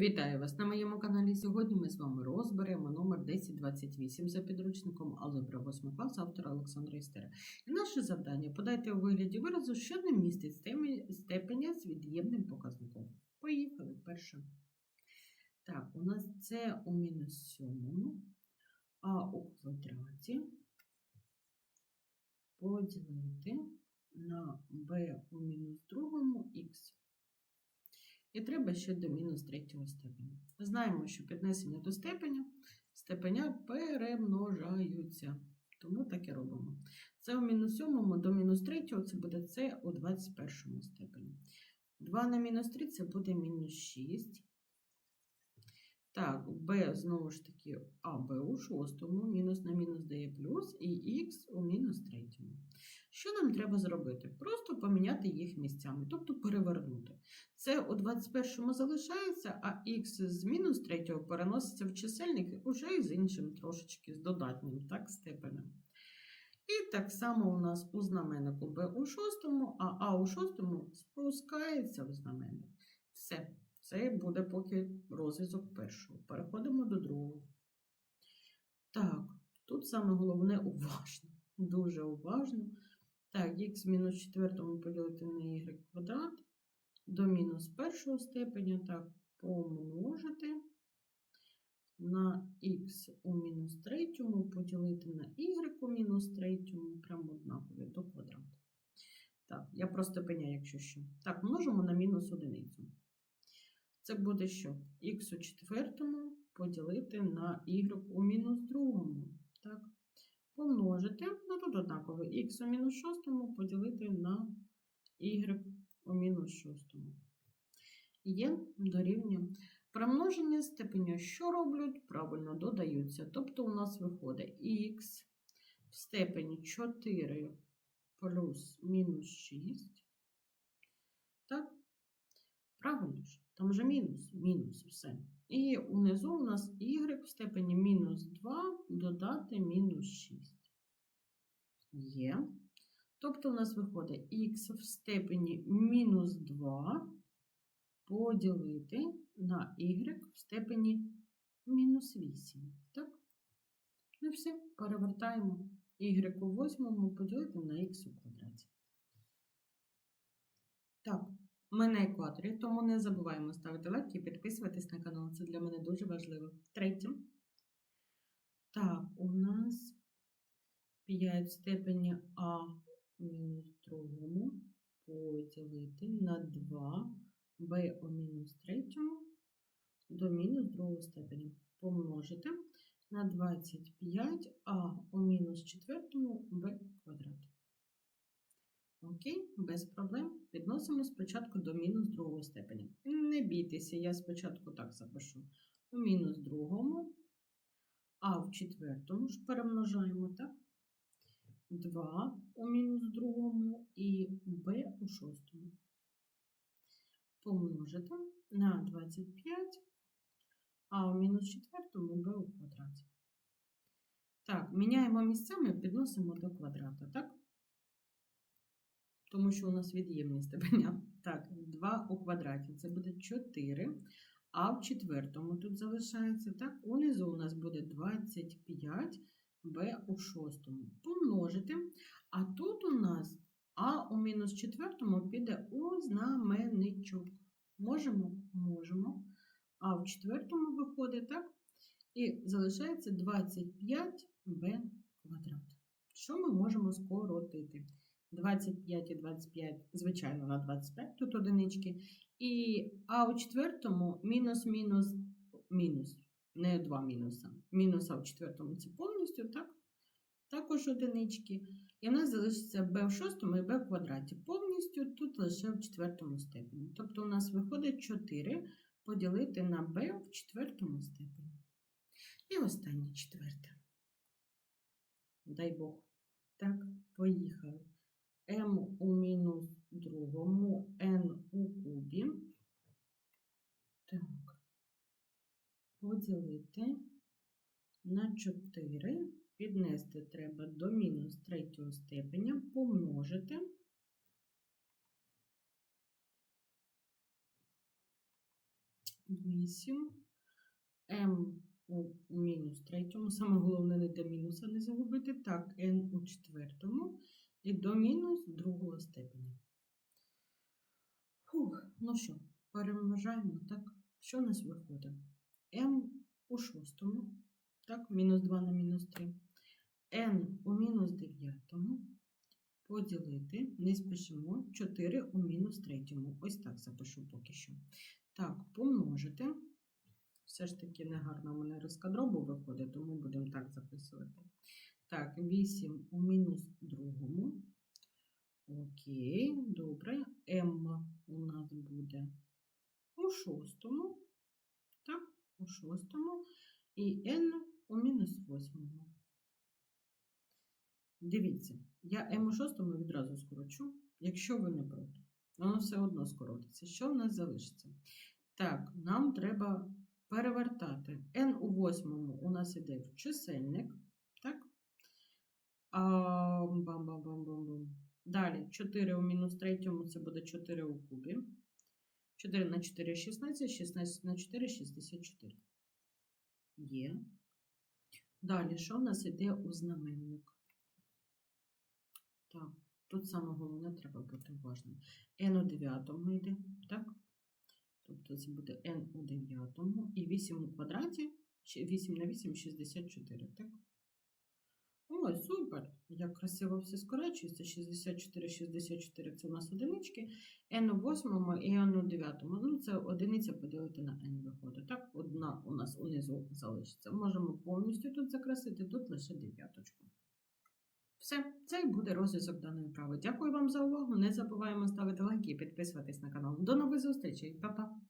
Вітаю вас на моєму каналі. Сьогодні ми з вами розберемо номер 1028 за підручником Алgebra 8 клас автора Олександра Істера. І наше завдання подайте у вигляді виразу, що не містить степеня з від'ємним показником. Поїхали перше. Так, у нас це у мінус сьомому, а у квадраті поділити на b у мінус другому х. І треба ще до мінус третього степеня. Знаємо, що піднесення до степеня степеня перемножаються. Тому так і робимо. Це у мінус сьомому до мінус третього це буде це у 21 степені. 2 на мінус 3 це буде мінус 6. Так, b знову ж таки, а b у шостому, мінус на мінус дає плюс, і х у мінус третьому. Що нам треба зробити? Просто поміняти їх місцями, тобто перевернути. Це у 21-му залишається, а х з мінус 3 переноситься в чисельник уже з іншим трошечки, з додатнім так, степенем. І так само у нас у знаменнику b у шостому, а а у шостому спускається в знаменник. Все. Це буде поки розв'язок першого. Переходимо до другого. Так, тут саме головне уважно. Дуже уважно. Так, х мінус четвертому поділити на y квадрат до мінус першого степеня, так, помножити на х у мінус третьому поділити на y у мінус третьому, прямо однакові до квадрату. Так, я про степеня, якщо що. Так, множимо на мінус одиницю. Це буде що? Х у четвертому поділити на y у мінус другому. Так. Помножити, ну тут однаково, х у мінус шостому поділити на y у мінус шостому. Є дорівнює. Примноження степеня що роблять? Правильно додаються. Тобто у нас виходить х в степені 4 плюс мінус 6. Так? Правильно ж? Там же мінус, мінус все. І унизу у нас y в степені мінус 2 додати мінус 6. Є. Тобто у нас виходить х в степені мінус 2 поділити на y в степені мінус 8. Так? Ну все, перевертаємо y у восьмому поділити на х у квадраті. Так. Ми на екваторі, тому не забуваємо ставити лайк і підписуватись на канал. Це для мене дуже важливо. Третє. Так, у нас 5 в степені А мінус другому поділити на 2 Б у мінус третьому до мінус другого степені. Помножити на 25 А у мінус четвертому Б квадрат. Окей, без проблем. Підносимо спочатку до мінус другого степеня. Не бійтеся, я спочатку так запишу. У мінус другому, а в четвертому ж перемножаємо, так? 2 у мінус другому і b у шостому. Помножити на 25, а у мінус четвертому b у квадраті. Так, міняємо місцями, підносимо до квадрата, так? Тому що у нас від'ємні степеня. Так, 2 у квадраті це буде 4, а в четвертому тут залишається, так, унизу у нас буде 25, b у шостому. Помножити. А тут у нас а у мінус четвертому піде у знаменничок. Можемо? Можемо. А в четвертому виходить, так? І залишається 25b квадрат. Що ми можемо скоротити? 25 і 25, звичайно, на 25, тут одинички. І, а у четвертому мінус, мінус. Не два мінуса. Мінус, у четвертому це повністю, так? Також одинички. І в нас залишиться b в шостому і b в квадраті. Повністю тут лише в четвертому степені. Тобто у нас виходить 4 поділити на b в четвертому степені. І останнє четверте. Дай Бог. Так, поїхали m у мінус другому, n у кубі. Так, поділити на 4 піднести треба до мінус третього степеня, помножити. Вісім m у мінус третьому. Саме головне не до мінуса не загубити. Так, n у четвертому і до мінус другого степеня. Фух, ну що, перемножаємо, так? Що у нас виходить? m у шостому, так, мінус 2 на мінус 3. n у мінус дев'ятому поділити, не спішимо, 4 у мінус третьому. Ось так запишу поки що. Так, помножити. Все ж таки негарно у мене розкадробу виходить, тому будемо так записувати. Так, 8 у мінус другому. Окей, добре. m у нас буде у шостому. У шостому. І n у мінус восьмому. Дивіться, я m у шостому відразу скорочу, якщо ви не проти. Воно все одно скоротиться. Що в нас залишиться? Так, нам треба перевертати. n у восьмому у нас іде в чисельник. Так? А, бам-бам-бам-бам-бам. Далі 4 у мінус третьому це буде 4 у кубі. 4 на 4 16, 16 на 4 64. Є. Далі, що в нас іде у знаменник? Так, тут саме головне треба бути уважним. n у дев'ятому йде, так? Тобто це буде n у дев'ятому і 8 у квадраті, 8 на 8 64, так? Ой, супер! Як красиво все скорочується. 64, 64 це у нас одинички, n у восьмому і n у дев'ятому. Ну, це одиниця поділити на n виходить. Так, одна у нас унизу залишиться. Можемо повністю тут закрасити, тут лише дев'яточку. Все, це і буде розв'язок даної вправи. Дякую вам за увагу. Не забуваємо ставити лайки і підписуватись на канал. До нових зустрічей, Па-па!